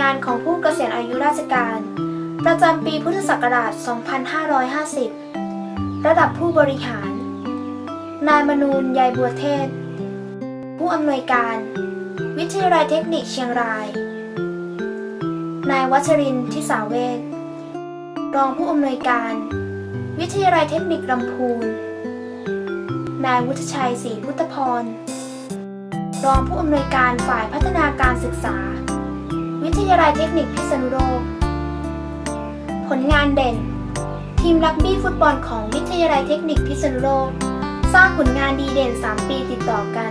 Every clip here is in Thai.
งานของผู้เกษียณอายุราชการ ประจำปีพุทธศักราช 2550 ระดับผู้บริหาร นายมนูนยายบัวเทศ ผู้อำนวยการ วิทยาลัยเทคนิคเชียงราย นายวัชรินทร์ทิสาเวทรองผู้อำนวยการ วิทยาลัยเทคนิคลำพูน นายวุฒิชัยศรีพุทธพร รองผู้อำนวยการฝ่ายพัฒนาการศึกษา วิทยาลัยเทคนิคพิษณุโลก ผลงานเด่น ทีมรักบี้ฟุตบอลของวิทยาลัยเทคนิคพิษณุโลก สร้างผลงานดีเด่น 3 ปีติดต่อกัน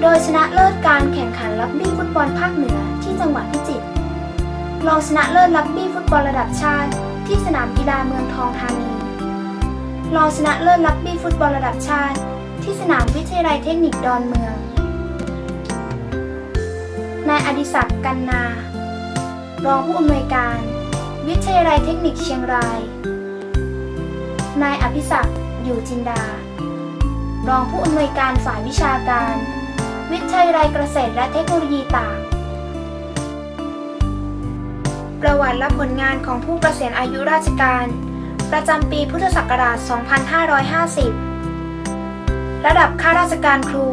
โดยชนะเลิศการแข่งขันรักบี้ฟุตบอลภาคเหนือที่จังหวัดพิจิตรรองชนะเลิศรักบี้ฟุตบอลระดับชาติ ที่สนามกีฬาเมืองทองธานีรองชนะเลิศรักบี้ฟุตบอลระดับชาติ ที่สนามวิทยาลัยเทคนิคดอนเมืองนายอดิศักดิ์กันนา รองผู้อำนวยการ วิทยาลัยเทคนิคเชียงราย นายอภิศักดิ์อยู่จินดา รองผู้อำนวยการฝ่ายวิชาการ วิทยาลัยเกษตรและเทคโนโลยีตากประวัติและผลงานของผู้เกษียณอายุราชการ ประจำปีพุทธศักราช 2550 ระดับข้าราชการครู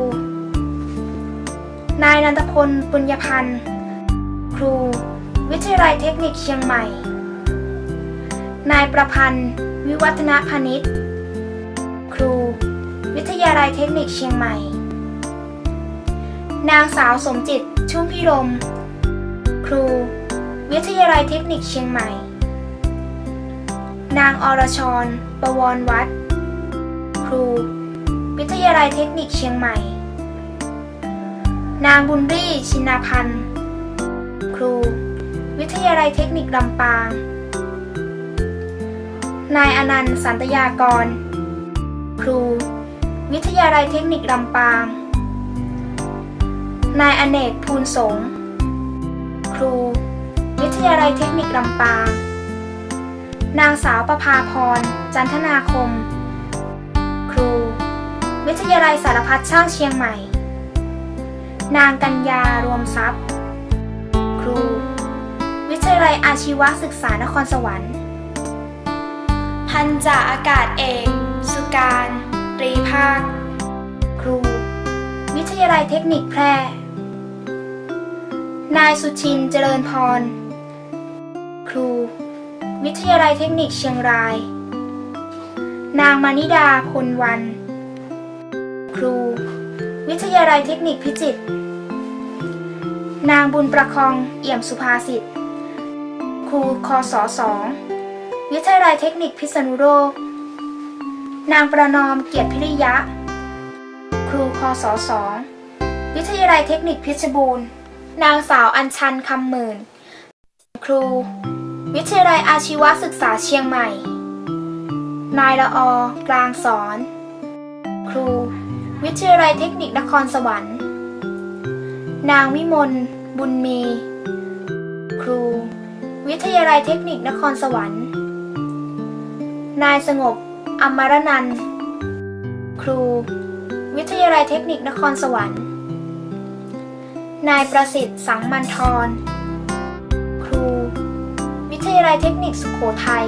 นายนันทพล ปุญญพันธ์ ครู วิทยาลัยเทคนิคเชียงใหม่ นายประพันธ์ วิวัฒนพนิชครู วิทยาลัยเทคนิคเชียงใหม่ นางสาวสมจิตชุ่มพิรม ครู วิทยาลัยเทคนิคเชียงใหม่ นางอรชร ประวรวัดครู วิทยาลัยเทคนิคเชียงใหม่ นางบุญรี่ ชินาพันธ์ ครู วิทยาลัยเทคนิคลำปาง นายอนันต์สันตยากร ครู วิทยาลัยเทคนิคลำปาง นายอเนกภูลสง ครู วิทยาลัยเทคนิคลำปาง นางสาวประภาพร จันทนาคม ครู วิทยาลัยสารพัดช่างเชียงใหม่ นางกัญญารวมทรัพย์ ครู วิทยาลัยอาชีวศึกษานครสวรรค์ พันจ่าอากาศเอก สุการตรีภาค ครู วิทยาลัยเทคนิคแพร่ นายสุชินเจริญพร ครู วิทยาลัยเทคนิคเชียงราย นางมานิดาพลวัน ครู วิทยาลัยเทคนิคพิจิตรนางบุญประคองเอี่ยมสุภาษิต ครูคศสองวิทยาลัยเทคนิคพิษณุโลก นางประนอมเกียรติพิริยะ ครูคศสองวิทยาลัยเทคนิคเพชบูรณ์ นางสาวอัญชันคำหมื่น ครู วิทยาลัยอาชีวศึกษาเชียงใหม่ นายละออกลางสอน ครู วิทยาลัยเทคนิคนครสวรรค์ นางวิมลบุญมี วิทยาลัยเทคนิคนครสวรรค์ นายสงบอมรนันท์ครู วิทยาลัยเทคนิคนครสวรรค์ นายประสิทธิ์สังมันทร ครู วิทยาลัยเทคนิคสุขโขทัย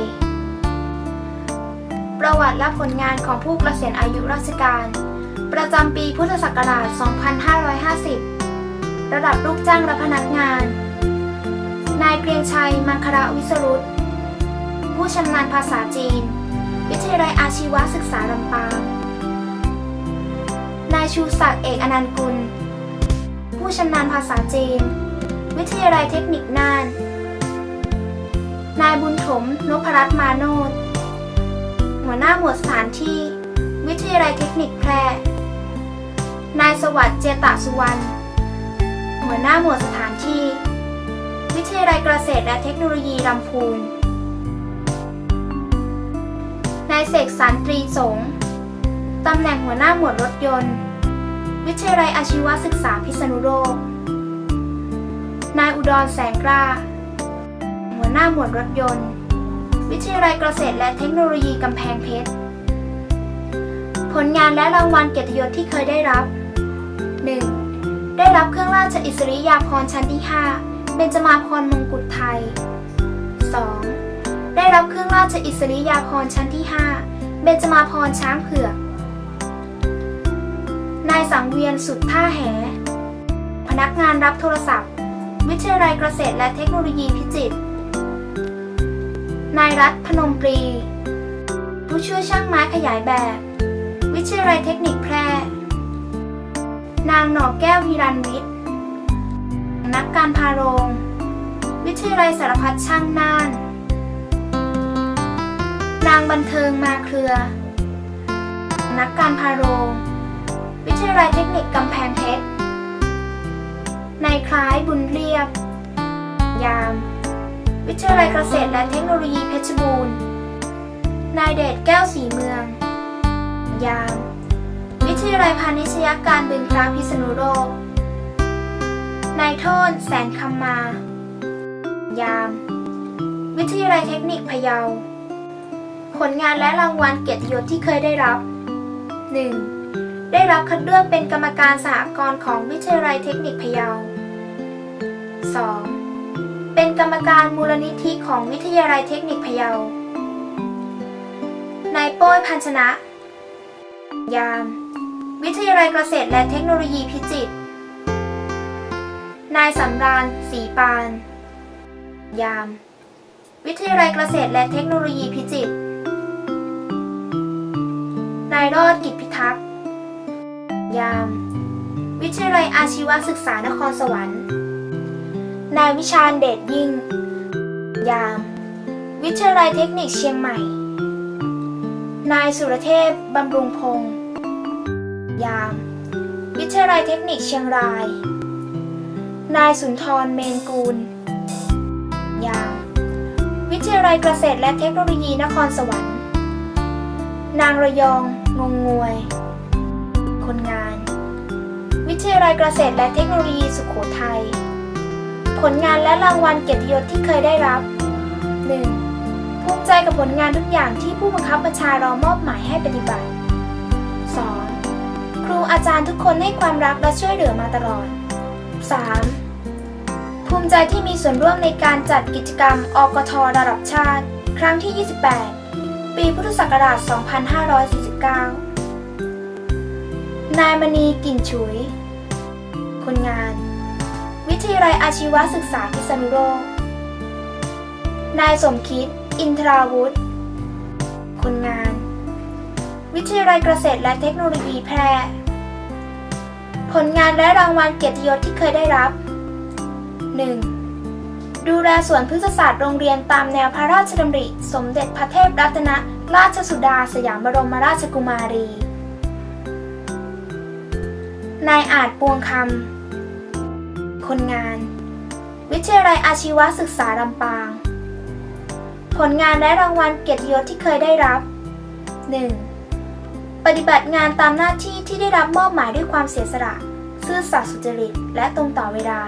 ประวัติและผลงานของผู้เกษียณอายุราชการ ประจำปีพุทธศักราช 2550 ระดับลูกจ้างและพนักงาน นายเกรียงชัย มังคระวิสรุตผู้ชำนาญภาษาจีน วิทยาลัยอาชีวศึกษาลำปาง นายชูศักดิ์เอกอนันต์กุล ผู้ชำนาญภาษาจีน วิทยาลัยเทคนิคน่าน นายบุญถมนพรัตน์มาโนดหัวหน้าหมวดสถานที่ วิทยาลัยเทคนิคแพร่ นายสวัสดิ์เจตสุวรรณ หัวหน้าหมวดสถานที่ วิทยาลัยเกษตรและเทคโนโลยีลำพูน นายเสกสรรตรีสงตำแหน่งหัวหน้าหมวดรถยนต์ วิทยาลัยอาชีวศึกษาพิษณุโลก นายอุดรแสงกล้า หัวหน้าหมวดรถยนต์ วิทยาลัยเกษตรและเทคโนโลยีกำแพงเพชร ผลงานและรางวัลเกียรติยศที่เคยได้รับ 1. ได้รับเครื่องราชอิสริยาภรณ์ชั้นที่ 5 เบญจมาพรมงกุฎไทย 2. ได้รับเครื่องราชอิสริยาภรณ์ชั้นที่ 5 เบญจมาพรช้างเผือก นายสังเวียนสุดท่าแห พนักงานรับโทรศัพท์ วิทยาลัยเกษตรและเทคโนโลยีพิจิตร นายรัฐพนมปรี ผู้ช่วยช่างไม้ขยายแบบ วิทยาลัยเทคนิคแพร่ นางหน่อแก้วฮิรันวิทย์ นักการพาโรง วิทยาลัยสารพัดช่างน่าน นางบันเทิงมาเครือ นักการพาโรง วิทยาลัยเทคนิคกำแพงเพชร นายคล้ายบุญเรียบ ยาม วิทยาลัยเกษตรและเทคโนโลยีเพชรบูรณ์ นายเดชแก้วสีเมือง ยาม วิทยาลัยพาณิชยการบึงพระพิษณุโลก นายโทษแสนคำมา ยาม วิทยาลัยเทคนิคพะเยา ผลงานและรางวัลเกียรติยศที่เคยได้รับ 1. ได้รับคัดเลือกเป็นกรรมการสหกรณ์ของวิทยาลัยเทคนิคพะเยา 2. เป็นกรรมการมูลนิธิของวิทยาลัยเทคนิคพะเยา นายโป้ยพันชนะ ยาม วิทยาลัยเกษตรและเทคโนโลยีพิจิตร นายสำราญศรีปาน ยาม วิทยาลัยเกษตรและเทคโนโลยีพิจิตร นายรอดกิจพิทักษ์ ยาม วิทยาลัยอาชีวศึกษานครสวรรค์ นายวิชาญเดชยิ่ง ยาม วิทยาลัยเทคนิคเชียงใหม่ นายสุรเทพบำรุงพงศ์ยาม วิทยาลัยเทคนิคเชียงราย นายสุนทรเมนกูล ยามวิทยาลัยเกษตรและเทคโนโลยีนครสวรรค์ นางระยอง งงงวย คนงาน วิทยาลัยเกษตรและเทคโนโลยีสุขโขทัย ผลงานและรางวัลเกียรติยศที่เคยได้รับ 1. ภูมิใจกับผลงานทุกอย่างที่ผู้บังคับบัญชาเรามอบหมายให้ปฏิบัติ 2. ครูอาจารย์ทุกคนให้ความรักและช่วยเหลือมาตลอด 3. ภูมิใจที่มีส่วนร่วมในการจัดกิจกรรมอกทระดับชาติ ครั้งที่ 28 ปีพุทธศักราช 2549 นายมณีกิ่นฉุย คนงาน วิทยาลัยอาชีวศึกษาพิษณุโลก นายสมคิด อินทราวุธคนงาน วิทยาลัยเกษตรและเทคโนโลยีแพร่ ผลงานและรางวัลเกียรติยศที่เคยได้รับ 1. ดูแลสวนพฤกษศาสตร์โรงเรียนตามแนวพระราชดำริ สมเด็จพระเทพรัตนราชสุดาสยามบรมราชกุมารี นายอาจปวงคำ คนงาน วิทยาลัยอาชีวศึกษาลำปาง ผลงานและรางวัลเกียรติยศที่เคยได้รับ 1. ปฏิบัติงานตามหน้าที่ที่ได้รับมอบหมายด้วยความเสียสละ ซื่อสัตย์สุจริต และตรงต่อเวลา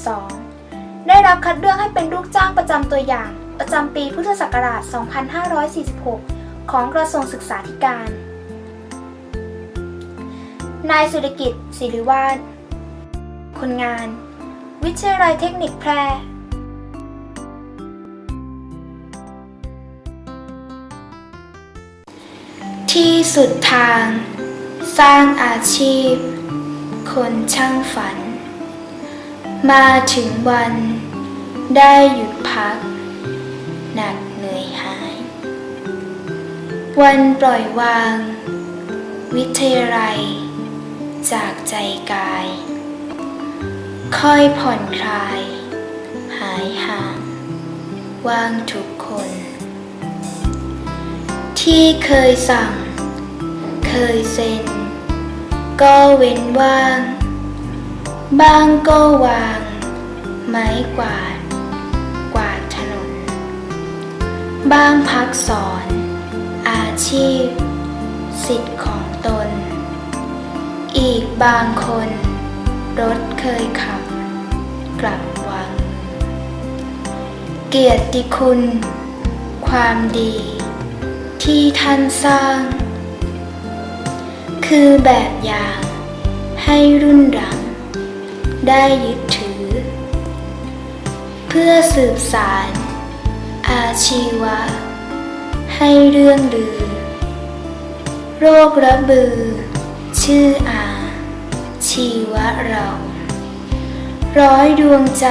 2. ได้รับคัดเลือกให้เป็นลูกจ้างประจำตัวอย่าง ประจำปีพุทธศักราช 2546 ของกระทรวงศึกษาธิการ นายสุรกิจศิริวาฒคนงาน วิทยาลัยเทคนิคแพร่ที่สุดทาง สร้างอาชีพ คนช่างฝัน มาถึงวันได้หยุดพัก หนักเหนื่อยหาย วันปล่อยวาง วิทยาลัย จากใจกาย ค่อยผ่อนคลาย หายห่างว่างทุกคน ที่เคยสั่ง เคยเซ็น ก็เว้นว่าง บ้างก็วาง ไม้กวาด กวาดถนน บ้างพักสอน อาชีพ สิทธิ์ของตน อีกบางคน รถเคยขับ กลับวางเกียรติคุณ ความดี ที่ท่านสร้าง คือแบบอย่างให้รุ่นหลัง ได้ยึดถือ เพื่อสืบสาร อาชีวะ ให้เรื่องลือ โรคระบือ ชื่ออา ชีวะเรา ร้อยดวงใจ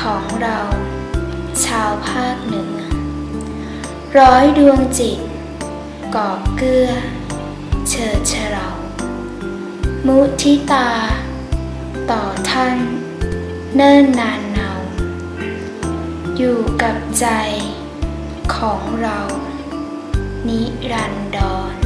ของเรา ชาวภาคเหนือ ร้อยดวงจิต กอบเกื้อ เชิดเฉเรามุทิตา ต่อท่าน เนิ่นนานเนาอยู่กับใจของเรา นิรันดร